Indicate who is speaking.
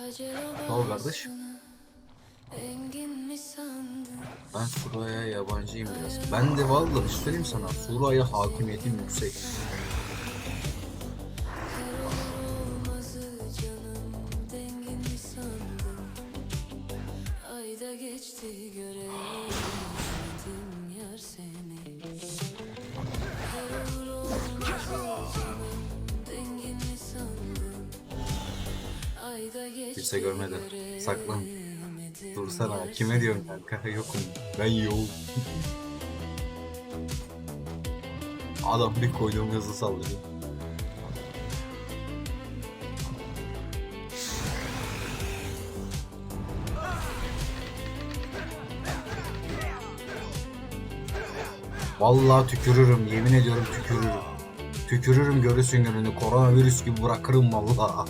Speaker 1: Sağ ol kardeş. Ben Sura'ya yabancıyım biraz. Ben de vallahi şey söyleyeyim sana. Sura'ya hakimiyetim yüksek.
Speaker 2: Geçti göremedim
Speaker 1: Kimse görmedi. Saklan. Dursana. Kime diyorum kanka? Yokum. Ben yoğum. Adam bir koyduğum hızlı saldırıyor. Vallahi tükürürüm, yemin ediyorum tükürürüm. Tükürürüm görürsün gününü. Koronavirüs gibi bırakırım valla.